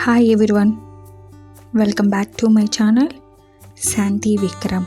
Hi everyone welcome back to my channel Shanti Vikram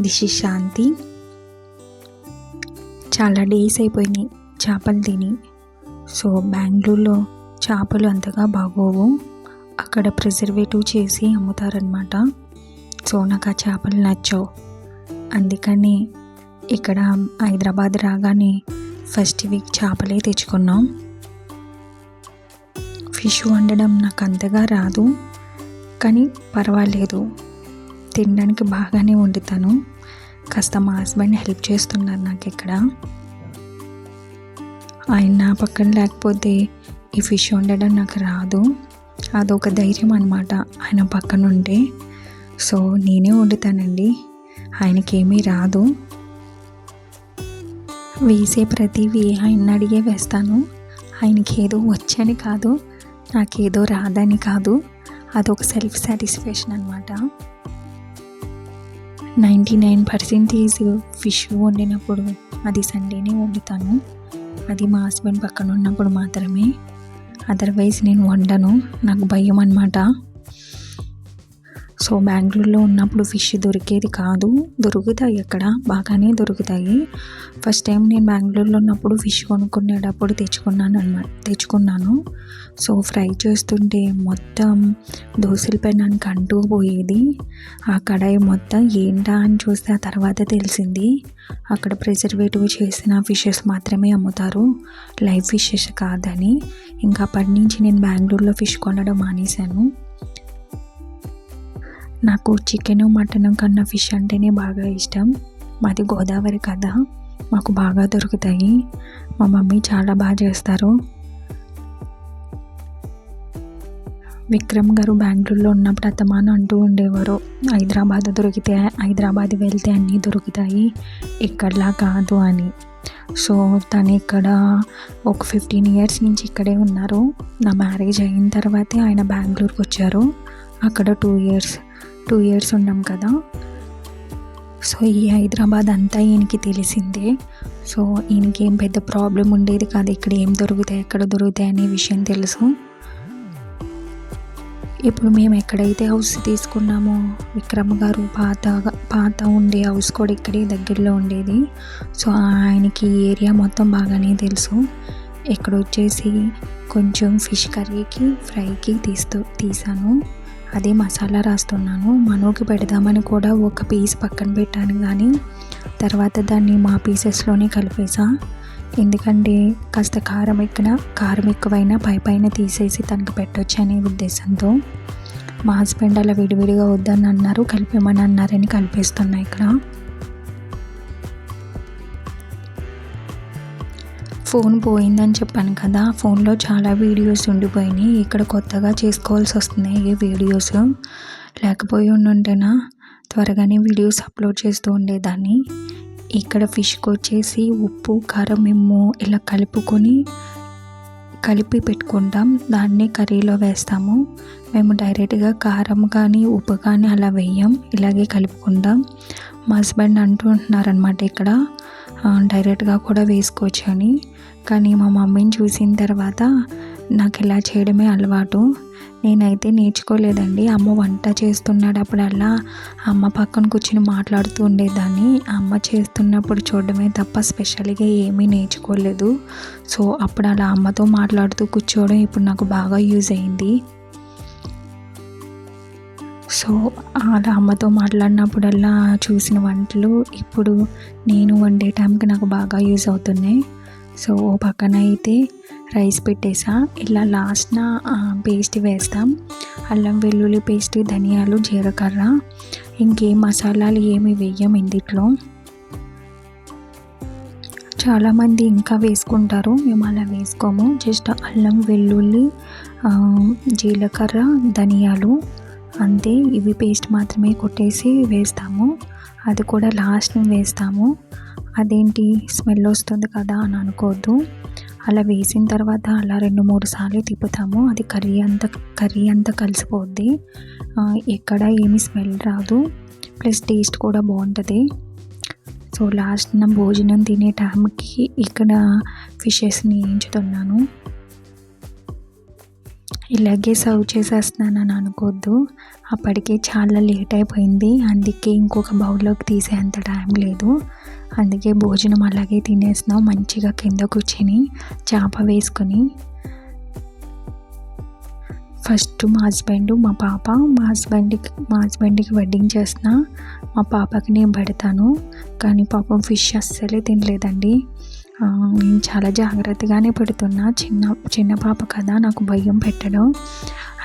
this is Shanti చాలా days అయిపోయినాయి చేపలు తిని. So బెంగళూరులో చేపలు అంతగా బాగోవు. అక్కడ ప్రిజర్వేటివ్ చేసి అమ్ముతారనమాట సో నాకు ఆ చేపలు నచ్చవు. అందుకని ఇక్కడ హైదరాబాద్ రాగానే ఫస్ట్ వీక్ చేపలే తెచ్చుకున్నాం. ఫిష్ వండడం నాకు అంతగా రాదు కానీ పర్వాలేదు. తినడానికి బాగానే వండుతాను. కాస్త మా హస్బెండ్ హెల్ప్ చేస్తున్నారు నాకు ఇక్కడ. ఆయన నా పక్కన లేకపోతే ఈ ఫిష్ వండడం నాకు రాదు. అదొక ధైర్యం అనమాట ఆయన పక్కన ఉంటే సో నేనే వండుతానండి. ఆయనకేమీ రాదు. వేసే ప్రతివి ఆయన అడిగే వేస్తాను. ఆయనకి ఏదో వచ్చని కాదు నాకేదో రాదని కాదు. అదొక సెల్ఫ్ సాటిస్ఫాక్షన్ అనమాట నైంటీ నైన్ పర్సెంటేజ్ ఫిష్ వండినప్పుడు అది సండేనే వండుతాను. అది మా హస్బెండ్ పక్కన ఉన్నప్పుడు మాత్రమే. అదర్వైజ్ నేను వండను. నాకు భయం అనమాట సో బెంగళూరులో ఉన్నప్పుడు ఫిష్ దొరికేది కాదు. దొరుకుతాయి అక్కడ. బాగానే దొరుకుతాయి. ఫస్ట్ టైం నేను బెంగళూరులో ఉన్నప్పుడు ఫిష్ కొనుక్కునేటప్పుడు తెచ్చుకున్నాను అనమాట తెచ్చుకున్నాను. సో ఫ్రై చేస్తుంటే మొత్తం దోశల పెనానికి అంటూ పోయేది. ఆ కడాయి మొత్తం ఏంటా అని చూస్తే ఆ తర్వాత తెలిసింది. అక్కడ ప్రిజర్వేటివ్ చేసిన ఫిషెస్ మాత్రమే అమ్ముతారు. లైవ్ ఫిషెస్ కాదని. ఇంకా అప్పటి నుంచి నేను బెంగళూరులో ఫిష్ కొనడం మానేశాను. నాకు చికెను మటన్ కన్నా ఫిష్ అంటేనే బాగా ఇష్టం. మాది గోదావరి కదా మాకు బాగా దొరుకుతాయి. మా మమ్మీ చాలా బాగా చేస్తారు. విక్రమ్ గారు బెంగళూరులో ఉన్నప్పుడు అత్తమాను అంటూ ఉండేవారు. హైదరాబాద్ దొరికితే హైదరాబాద్ వెళ్తే అన్నీ దొరుకుతాయి. ఇక్కడలా కాదు అని. సో తను ఇక్కడ ఒక ఫిఫ్టీన్ ఇయర్స్ నుంచి ఇక్కడే ఉన్నారు. నా మ్యారేజ్ అయిన తర్వాతే ఆయన బెంగళూరుకి వచ్చారు అక్కడ టూ ఇయర్స్ టూ ఇయర్స్ ఉన్నాం కదా. సో ఈ హైదరాబాద్ అంతా ఈయనకి తెలిసిందే. సో ఈయనకి ఏం పెద్ద ప్రాబ్లం ఉండేది కాదు. ఇక్కడ ఏం దొరుకుతాయి ఎక్కడ దొరుకుతాయి అనే విషయం తెలుసు. ఇప్పుడు మేము ఎక్కడైతే హౌస్ తీసుకున్నామో విక్రమ్ గారు పాత పాత ఉండే హౌస్ కూడా ఇక్కడే దగ్గరలో ఉండేది. సో ఆయనకి ఏరియా మొత్తం బాగానే తెలుసు. ఇక్కడ వచ్చేసి కొంచెం ఫిష్ కర్రీకి ఫ్రైకి తీస్తూ తీసాను. అదే మసాలా రాస్తున్నాను. మనోకి పెడదామని కూడా ఒక పీస్ పక్కన పెట్టాను కానీ తర్వాత దాన్ని మా పీసెస్లోనే కలిపేసా. ఎందుకంటే కాస్త కారం ఎక్కిన కారం ఎక్కువైనా పై పైన తీసేసి తనకు పెట్టొచ్చు అనే ఉద్దేశంతో. మా హస్బెండ్ అలా విడివిడిగా వద్దని అన్నారు కలిపేమని అన్నారని కలిపేస్తున్నా ఇక్కడ. ఫోన్ పోయిందని చెప్పాను కదా ఫోన్లో చాలా వీడియోస్ ఉండిపోయినాయి. ఇక్కడ కొత్తగా చేసుకోవాల్సి వస్తున్నాయి ఈ వీడియోస్. లేకపోయి ఉండుంటేనా త్వరగానే వీడియోస్ అప్లోడ్ చేస్తూ ఉండేదాన్ని. ఇక్కడ ఫిష్కి వచ్చేసి ఉప్పు కారం మేము ఇలా కలుపుకొని కలిపి పెట్టుకుంటాం. దాన్ని కర్రీలో వేస్తాము. మేము డైరెక్ట్గా కారం కానీ ఉప్పు కానీ అలా వేయం. ఇలాగే కలుపుకుంటాం. మా హస్బెండ్ అంటూ ఉంటున్నారనమాట ఇక్కడ. డైరెక్ట్గా కూడా వేసుకోవచ్చు అని. కానీ మా మమ్మీని చూసిన తర్వాత నాకు ఇలా చేయడమే అలవాటు. నేనైతే నేర్చుకోలేదండి. అమ్మ వంట చేస్తున్నప్పుడల్లా అమ్మ పక్కన కూర్చుని మాట్లాడుతూ ఉండేదాన్ని. అమ్మ చేస్తున్నప్పుడు చూడడమే తప్ప స్పెషల్గా ఏమీ నేర్చుకోలేదు. సో అప్పుడు అలా అమ్మతో మాట్లాడుతూ కూర్చోవడం ఇప్పుడు నాకు బాగా యూజ్ అయింది. సో అలా అమ్మతో మాట్లాడినప్పుడల్లా చూసిన వంటలు ఇప్పుడు నేను వండే టైంకి నాకు బాగా యూజ్ అవుతున్నాయి. సో ఓ పక్కన అయితే రైస్ పెట్టేసా. ఇలా లాస్ట్న పేస్ట్ వేస్తాం. అల్లం వెల్లుల్లి పేస్ట్ ధనియాలు జీలకర్ర ఇంకేం మసాలాలు ఏమి వేయం ఇందిట్లో. చాలామంది ఇంకా వేసుకుంటారు. మేము అలా వేసుకోము. జస్ట్ అల్లం వెల్లుల్లి జీలకర్ర ధనియాలు అంతే. ఇవి పేస్ట్ మాత్రమే కొట్టేసి వేస్తాము. అది కూడా లాస్ట్ వేస్తాము. అదేంటి? స్మెల్ వస్తుంది కదా అని అనుకోవద్దు అలా వేసిన తర్వాత అలా రెండు మూడు సార్లు తిప్పుతాము. అది కర్రీ అంతా కర్రీ అంతా కలిసిపోద్ది. ఎక్కడ ఏమి స్మెల్ రాదు. ప్లస్ టేస్ట్ కూడా బాగుంటుంది. సో లాస్ట్ నా భోజనం తినే టైంకి ఇక్కడ ఫిషెస్ని వేయించుతున్నాను ఇలాగే సర్వ్ చేసేస్తున్నానని అనుకోవద్దు అప్పటికే చాలా లేట్ అయిపోయింది. అందుకే ఇంకొక బౌల్లోకి తీసేంత టైం లేదు. అందుకే భోజనం అలాగే తినేసినాం. మంచిగా కింద కూర్చొని చేప వేసుకొని. ఫస్ట్ మా హస్బెండ్ మా పాప మా హస్బెండ్కి మా హస్బెండ్కి వెడ్డింగ్ చేసిన. మా పాపకి నేను పెడతాను. కానీ పాపం ఫిష్ అస్సలే తినలేదండి. నేను చాలా జాగ్రత్తగానే పెడుతున్నా. చిన్న చిన్న పాప కదా నాకు భయం పెట్టడం.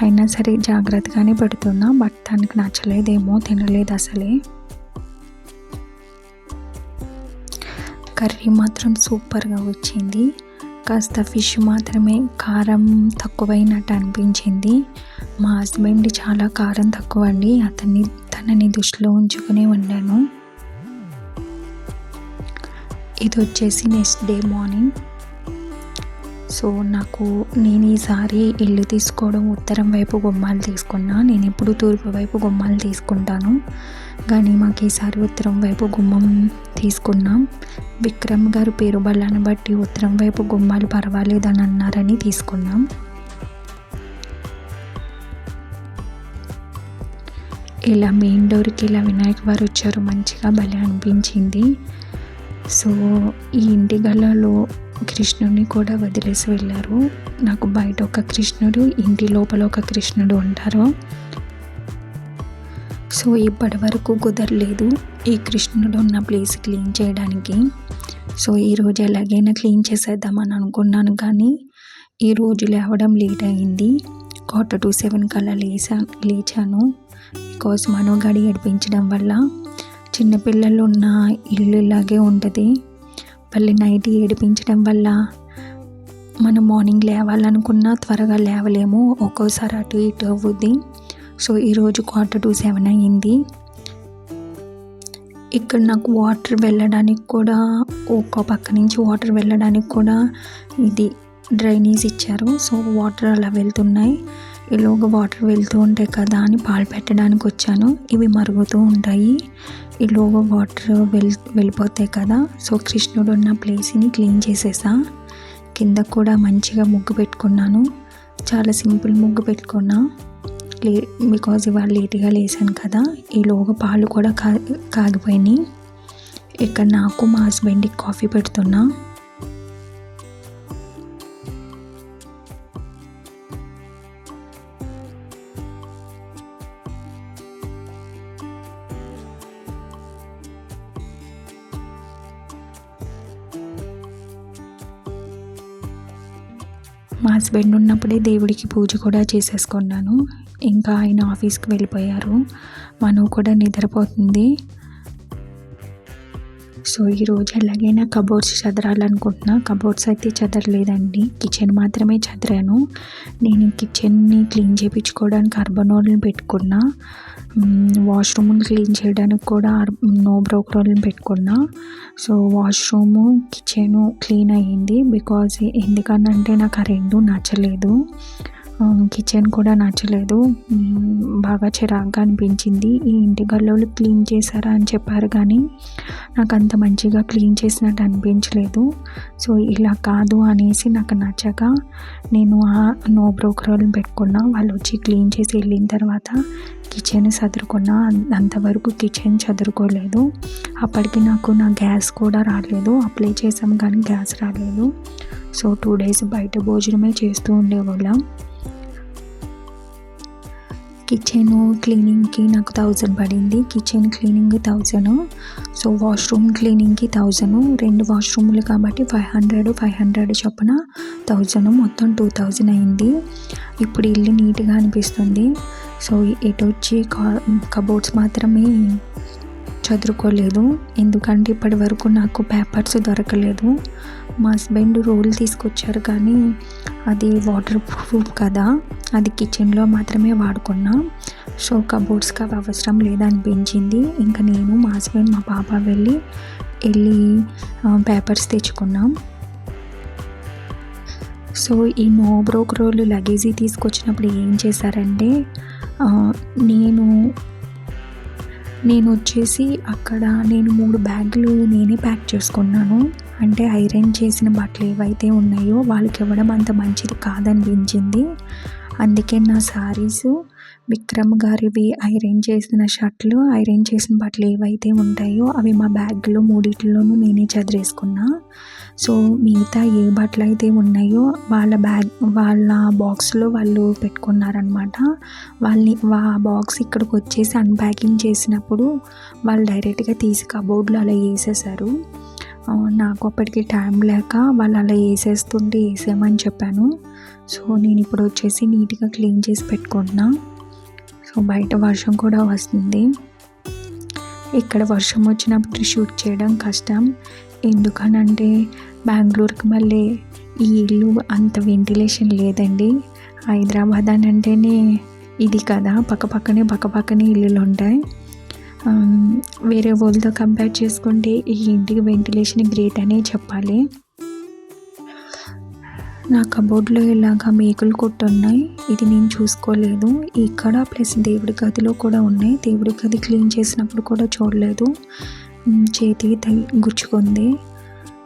అయినా సరే జాగ్రత్తగానే పెడుతున్నా. బట్ తనకి నచ్చలేదేమో తినలేదు అసలే. కర్రీ మాత్రం సూపర్గా వచ్చింది. కాస్త ఫిష్ మాత్రమే కారం తక్కువైనట్టు అనిపించింది. మా హస్బెండ్ చాలా కారం తక్కువ అండి అతన్ని తనని దృష్టిలో ఉంచుకునే వండాను. ఇది వచ్చేసి నెక్స్ట్ డే మార్నింగ్. సో నాకు నేను ఈసారి ఇల్లు తీసుకోవడం ఉత్తరం వైపు గుమ్మాలు తీసుకున్నా. నేను ఎప్పుడు తూర్పు వైపు గుమ్మాలు తీసుకుంటాను. కానీ మాకు ఈసారి ఉత్తరం వైపు గుమ్మం తీసుకున్నాం. విక్రమ్ గారు పేరు బల్లాన్ని బట్టి ఉత్తరం వైపు గుమ్మాలు పర్వాలేదని అన్నారని తీసుకున్నాం. ఇలా మెయిన్ డోర్కి ఇలా వినాయక వారు వచ్చారు. మంచిగా భలే అనిపించింది. సో ఈ ఇంటి గల్లలో కృష్ణుడిని కూడా వదిలేసి వెళ్ళారు. నాకు బయట ఒక కృష్ణుడు ఇంటి లోపల ఒక కృష్ణుడు ఉంటారు. సో ఇప్పటి వరకు కుదరలేదు ఈ కృష్ణుడు ఉన్న ప్లేస్ క్లీన్ చేయడానికి. సో ఈరోజు ఎలాగైనా క్లీన్ చేసేద్దామని అనుకున్నాను కానీ ఈ రోజు లేవడం లేట్ అయింది. క్వార్టర్ టు సెవెన్ కల్లా లేచా లేచాను. బికాస్ మనోగాడి ఏడిపించడం వల్ల చిన్నపిల్లలు ఉన్న ఇల్లు ఇలాగే ఉంటుంది. మళ్ళీ నైట్ ఏడిపించడం వల్ల మనం మార్నింగ్ లేవాలనుకున్నా త్వరగా లేవలేము. ఒక్కోసారి అటు ఇటు అవ్వుద్ది సో ఈరోజు క్వార్టర్ టు సెవెన్ అయ్యింది. ఇక్కడ నాకు వాటర్ వెళ్ళడానికి కూడా ఒక్క పక్క నుంచి వాటర్ వెళ్ళడానికి కూడా ఇది డ్రైనేజ్ ఇచ్చారు. సో వాటర్ అలా వెళ్తున్నాయి. ఈలోగా వాటర్ వెళ్తూ ఉంటాయి కదా అని పాలు పెట్టడానికి వచ్చాను. ఇవి మరుగుతూ ఉంటాయి. ఈలోగా వాటర్ వెళ్ వెళ్ళిపోతాయి కదా. సో కృష్ణుడు ఉన్న ప్లేస్ని క్లీన్ చేసేసా. కింద కూడా మంచిగా ముగ్గు పెట్టుకున్నాను. చాలా సింపుల్ ముగ్గు పెట్టుకున్నా. లే బికాజ్ ఇవాళ లేట్గా లేసాను కదా. ఈలోగా పాలు కూడా కా కాగిపోయినాయి. ఇక్కడ నాకు మా హస్బెండ్కి కాఫీ పెడుతున్నా. మా హస్బెండ్ ఉన్నప్పుడే దేవుడికి పూజ కూడా చేసేసుకున్నాను. ఇంకా ఆయన ఆఫీస్కి వెళ్ళిపోయారు. మనం కూడా నిద్రపోతుంది. సో ఈరోజు ఎలాగైనా కబోర్డ్స్ చదరాలనుకుంటున్నా. కబోర్డ్స్ అయితే చదరలేదండి. కిచెన్ మాత్రమే చదిరాను. నేను కిచెన్ని క్లీన్ చేయించుకోవడానికి అర్బన్ రోల్ని పెట్టుకున్నా. వాష్రూమ్ని క్లీన్ చేయడానికి కూడా నో బ్రోక్రోల్ని పెట్టుకున్నా. సో వాష్రూము కిచెను క్లీన్ అయ్యింది. బికాజ్ ఎందుకనంటే నాకు ఆ రెండు నచ్చలేదు. కిచెన్ కూడా నచ్చలేదు. బాగా చిరాగ్గా అనిపించింది. ఈ ఇంటి గల్లోలు క్లీన్ చేశారా అని చెప్పారు కానీ నాకు అంత మంచిగా క్లీన్ చేసినట్టు అనిపించలేదు. సో ఇలా కాదు అనేసి నాకు నచ్చక నేను ఆ నో బ్రోకర్ని పెట్టుకున్నా. వాళ్ళు వచ్చి క్లీన్ చేసి వెళ్ళిన తర్వాత కిచెన్ చదురుకున్నా అంతవరకు కిచెన్ చదురుకోలేదు. అప్పటికి నాకు నా గ్యాస్ కూడా రాలేదు. అప్లై చేసాం కానీ గ్యాస్ రాలేదు. సో టూ డేస్ బయట భోజనమే చేస్తూ ఉండేవాళ్ళం. కిచెన్ క్లీనింగ్కి నాకు థౌజండ్ పడింది. Kitchen cleaning thousand so washroom క్లీనింగ్కి thousand రెండు వాష్రూమ్లు కాబట్టి ఫైవ్ హండ్రెడ్ ఫైవ్ హండ్రెడ్ చొప్పున థౌజండ్ మొత్తం టూ థౌజండ్ అయింది. ఇప్పుడు ఇల్లు నీట్గా అనిపిస్తుంది. సో ఎటు వచ్చి కబోర్డ్స్ మాత్రమే చదువుకోలేదు ఎందుకంటే ఇప్పటి వరకు నాకు పేపర్స్ దొరకలేదు. మా హస్బెండ్ రోల్ తీసుకొచ్చారు కానీ అది వాటర్ ప్రూఫ్ కదా. అది కిచెన్లో మాత్రమే వాడుకున్నా. సో కబోర్డ్స్కి అవి అవసరం లేదనిపించింది. ఇంకా నేను మా హస్బెండ్ మా పాప వెళ్ళి వెళ్ళి పేపర్స్ తెచ్చుకున్నాం. సో ఈ నో బ్రోక్ రోల్ లగేజీ తీసుకొచ్చినప్పుడు ఏం చేశారంటే నేను నేను వచ్చేసి అక్కడ నేను మూడు బ్యాగులు నేనే ప్యాక్ చేసుకున్నాను. అంటే ఐరన్ చేసిన బట్టలు ఏవైతే ఉన్నాయో వాళ్ళకి ఇవ్వడం అంత మంచిది కాదనిపించింది. అందుకే నా శారీస్ విక్రమ్ గారివి ఐరన్ చేసిన షర్ట్లు ఐరన్ చేసిన బట్టలు ఏవైతే ఉంటాయో అవి మా బ్యాగ్లో మూడిట్లోనూ నేనే చదివేసుకున్నా. సో మిగతా ఏ బట్టలు అయితే ఉన్నాయో వాళ్ళ బ్యాగ్ వాళ్ళ బాక్స్లో వాళ్ళు పెట్టుకున్నారనమాట వాళ్ళని ఆ బాక్స్ ఇక్కడికి వచ్చేసి అన్ప్యాకింగ్ చేసినప్పుడు వాళ్ళు డైరెక్ట్గా తీసి కబోర్డ్లో అలా వేసేసారు. నాకు అప్పటికి టైం లేక వాళ్ళు అలా వేసేస్తుంటే వేసేయమని చెప్పాను. సో నేను ఇప్పుడు వచ్చేసి నీట్గా క్లీన్ చేసి పెట్టుకుంటున్నా. సో బయట వర్షం కూడా వస్తుంది. ఇక్కడ వర్షం వచ్చినప్పుడు షూట్ చేయడం కష్టం. ఎందుకనంటే బెంగళూరుకి మళ్ళీ ఈ ఇల్లు అంత వెంటిలేషన్ లేదండి. హైదరాబాద్ అని అంటేనే ఇది కదా పక్కపక్కనే పక్కపక్కనే ఇల్లులు ఉంటాయి వేరే వాళ్ళతో కంపేర్ చేసుకుంటే ఈ ఇంటికి వెంటిలేషన్ గ్రేట్ అనే చెప్పాలి. నా కబోర్డ్లో ఇలాగా మేకులు కొట్టున్నాయి ఇది నేను చూసుకోలేదు. ఇక్కడ ప్లస్ దేవుడి గదిలో కూడా ఉన్నాయి. దేవుడి గది క్లీన్ చేసినప్పుడు కూడా చూడలేదు. చేతి గుచ్చుకుంది.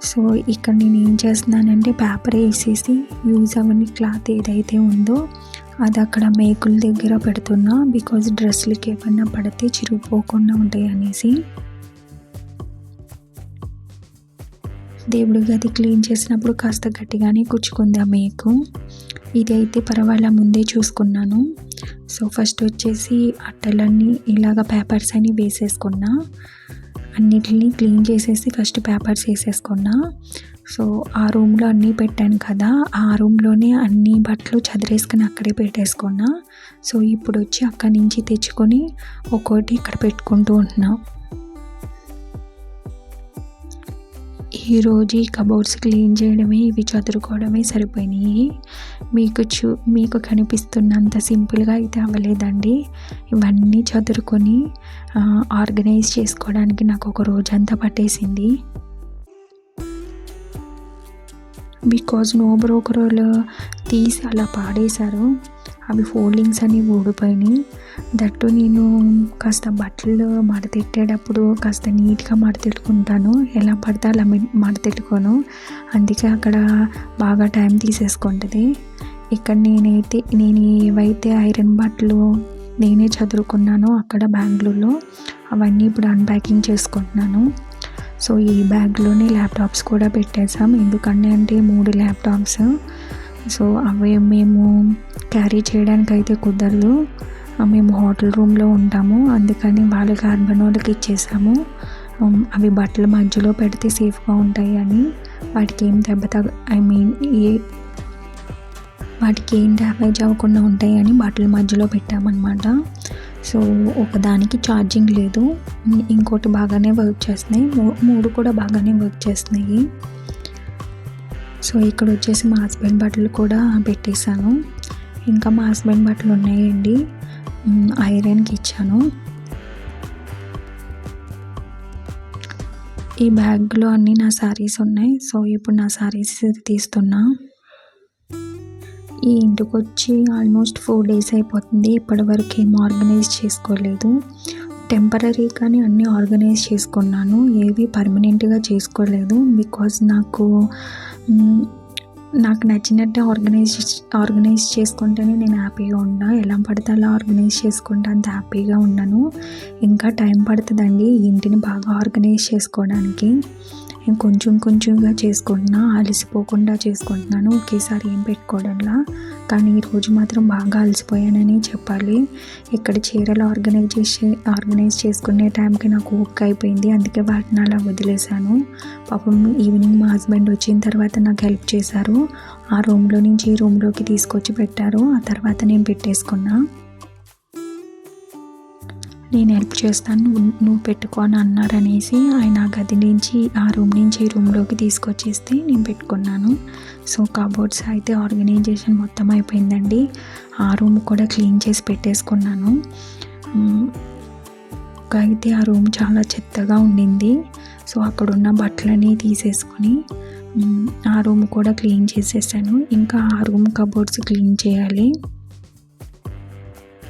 సో ఇక్కడ నేను ఏం చేస్తున్నానంటే పేపర్ వేసేసి యూజ్ అవన్నీ క్లాత్ ఏదైతే ఉందో అది అక్కడ మేకుల దగ్గర పెడుతున్నా బికాజ్ డ్రెస్లకి ఏమన్నా పడితే చిరిగిపోకుండా ఉంటాయి అనేసి. దేవుడి గది క్లీన్ చేసినప్పుడు కాస్త గట్టిగానే కూర్చుకుంది ఆ మేకు. ఇది అయితే పర్వాలా ముందే చూసుకున్నాను. సో ఫస్ట్ వచ్చేసి అట్టలన్నీ ఇలాగ పేపర్స్ అని వేసేసుకున్నా. అన్నిటిని క్లీన్ చేసేసి ఫస్ట్ పేపర్స్ వేసేసుకున్నా. సో ఆ రూమ్లో అన్నీ పెట్టాను కదా ఆ రూమ్లోనే అన్ని బట్టలు చదిరేసుకుని అక్కడే పెట్టేసుకున్నా. సో ఇప్పుడు వచ్చి అక్కడి నుంచి తెచ్చుకొని ఒక్కోటి ఇక్కడ పెట్టుకుంటూ ఉంటున్నాను ఈరోజు ఈ కబోర్డ్స్ క్లీన్ చేయడమే ఇవి చదువుకోవడమే సరిపోయినాయి. మీకు చూ మీకు కనిపిస్తున్నంత సింపుల్గా అయితే అవ్వలేదండి. ఇవన్నీ చదువుకొని ఆర్గనైజ్ చేసుకోవడానికి నాకు ఒక రోజంతా పట్టేసింది. బికాజ్ నో బ్రోకర్ తీసి అలా పాడేశారు. అవి ఫోల్డింగ్స్ అని ఊడిపోయినాయి. దట్టు నేను కాస్త బట్టలు మడతెట్టేటప్పుడు కాస్త నీట్గా మడతెట్టుకుంటాను. ఎలా పడితే అలా మడతెట్టుకోను. అందుకే అక్కడ బాగా టైం తీసేసుకుంటుంది. ఇక్కడ నేనైతే నేను ఏవైతే ఐరన్ బట్టలు నేనే చదువుకున్నానో అక్కడ బెంగళూరులో అవన్నీ ఇప్పుడు అన్ప్యాకింగ్ చేసుకుంటున్నాను. సో ఈ బ్యాగ్లోనే ల్యాప్టాప్స్ కూడా పెట్టేసాం ఎందుకంటే అంటే మూడు ల్యాప్టాప్స్. సో అవి మేము క్యారీ చేయడానికి అయితే కుదరదు మేము హోటల్ రూమ్లో ఉంటాము. అందుకని వాళ్ళకి కార్బన్ వాళ్ళకి ఇచ్చేసాము. అవి బట్టల మధ్యలో పెడితే సేఫ్గా ఉంటాయి అని. వాటికి ఏం దెబ్బ తగ ఐ మీన్ ఏ వాటికి ఏం డ్యామేజ్ అవ్వకుండా ఉంటాయి అని బట్టల మధ్యలో పెట్టామన్నమాట. సో ఒకదానికి ఛార్జింగ్ లేదు. ఇంకోటి బాగానే వర్క్ చేస్తున్నాయి. మూడు కూడా బాగానే వర్క్ చేస్తున్నాయి. సో ఇక్కడ వచ్చేసి మా హస్బెండ్ బట్టలు కూడా పెట్టేశాను. ఇంకా మా హస్బెండ్ బట్టలు ఉన్నాయండి. ఐరన్కి ఇచ్చాను. ఈ బ్యాగ్లో అన్నీ నా శారీస్ ఉన్నాయి. సో ఇప్పుడు నా శారీస్ తీస్తున్నా. ఈ ఇంటికి వచ్చి ఆల్మోస్ట్ ఫోర్ డేస్ అయిపోతుంది. ఇప్పటి వరకు ఏం ఆర్గనైజ్ చేసుకోలేదు. టెంపరీగానే అన్నీ ఆర్గనైజ్ చేసుకున్నాను. ఏవి పర్మనెంట్గా చేసుకోలేదు. బికాజ్ నాకు నాకు నచ్చినట్టే ఆర్గనైజ్ ఆర్గనైజ్ చేసుకుంటేనే నేను హ్యాపీగా ఉన్నా. ఎలా పడితే అలా ఆర్గనైజ్ చేసుకుంటే అంత హ్యాపీగా ఉన్నాను ఇంకా టైం పడుతుందండి ఇంటిని బాగా ఆర్గనైజ్ చేసుకోవడానికి. కొంచెం కొంచెంగా చేసుకుంటున్నా అలసిపోకుండా చేసుకుంటున్నాను. ఒకేసారి ఏం పెట్టుకోవడంలా. కానీ ఈరోజు మాత్రం బాగా అలసిపోయానని చెప్పాలి. ఇక్కడ చీరలు ఆర్గనైజ్ చేసి ఆర్గనైజ్ చేసుకునే టైంకి నాకు ఊక్ అయిపోయింది. అందుకే వాటిని అలా వదిలేశాను. పాపం ఈవినింగ్ మా హస్బెండ్ వచ్చిన తర్వాత నాకు హెల్ప్ చేశారు. ఆ రూమ్లో నుంచి ఈ రూమ్లోకి తీసుకొచ్చి పెట్టారు. ఆ తర్వాత నేను పెట్టేసుకున్నా. నేను హెల్ప్ చేస్తాను నువ్వు నువ్వు పెట్టుకో అని అన్నారనేసి ఆయన గది నుంచి ఆ రూమ్ నుంచి ఈ రూమ్లోకి తీసుకొచ్చేస్తే నేను పెట్టుకున్నాను. సో కబోర్డ్స్ అయితే ఆర్గనైజేషన్ మొత్తం అయిపోయిందండి. ఆ రూమ్ కూడా క్లీన్ చేసి పెట్టేసుకున్నాను. అయితే ఆ రూమ్ చాలా చెత్తగా ఉండింది. సో అక్కడున్న బట్టలని తీసేసుకొని ఆ రూమ్ కూడా క్లీన్ చేసేసాను. ఇంకా ఆ రూమ్ కబోర్డ్స్ క్లీన్ చేయాలి.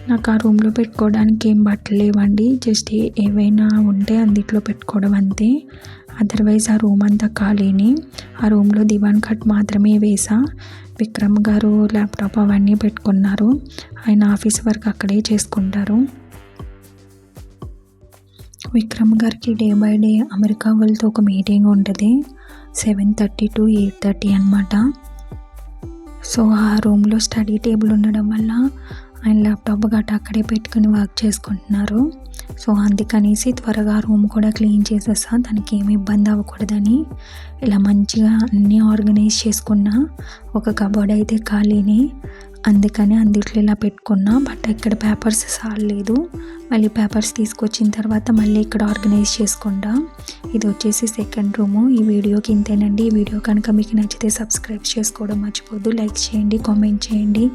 నాకు ఆ రూమ్లో పెట్టుకోవడానికి ఏం బట్టలు లేవండి. జస్ట్ ఏవైనా ఉంటే అందుట్లో పెట్టుకోవడం అంతే. అదర్వైజ్ ఆ రూమ్ అంతా ఖాళీని. ఆ రూమ్లో దివాన్ కట్ మాత్రమే వేసా. విక్రమ్ గారు ల్యాప్టాప్ అవన్నీ పెట్టుకున్నారు. ఆయన ఆఫీస్ వర్క్ అక్కడే చేసుకుంటారు. విక్రమ్ గారికి డే బై డే అమెరికా వాళ్ళతో ఒక మీటింగ్ ఉంటుంది. Seven thirty to eight thirty అనమాట సో ఆ రూమ్లో స్టడీ టేబుల్ ఉండడం వల్ల ఆయన ల్యాప్టాప్ గట్రా అక్కడే పెట్టుకుని వర్క్ చేసుకుంటున్నారు. సో అందుకనేసి త్వరగా రూమ్ కూడా క్లీన్ చేసేసా తనకి ఏమి ఇబ్బంది అవ్వకూడదని. ఇలా మంచిగా అన్నీ ఆర్గనైజ్ చేసుకున్నా. ఒక కబోర్డ్ అయితే ఖాళీని. అందుకని అందుట్లో ఇలా పెట్టుకున్నా. బట్ ఇక్కడ పేపర్స్ సాలేదు మళ్ళీ పేపర్స్ తీసుకొచ్చిన తర్వాత మళ్ళీ ఇక్కడ ఆర్గనైజ్ చేసుకుంటా. ఇది వచ్చేసి సెకండ్ రూము. ఈ వీడియోకి ఇంతేనండి. ఈ వీడియో కనుక మీకు నచ్చితే సబ్స్క్రైబ్ చేసుకోవడం మర్చిపోద్దు లైక్ చేయండి కామెంట్ చేయండి.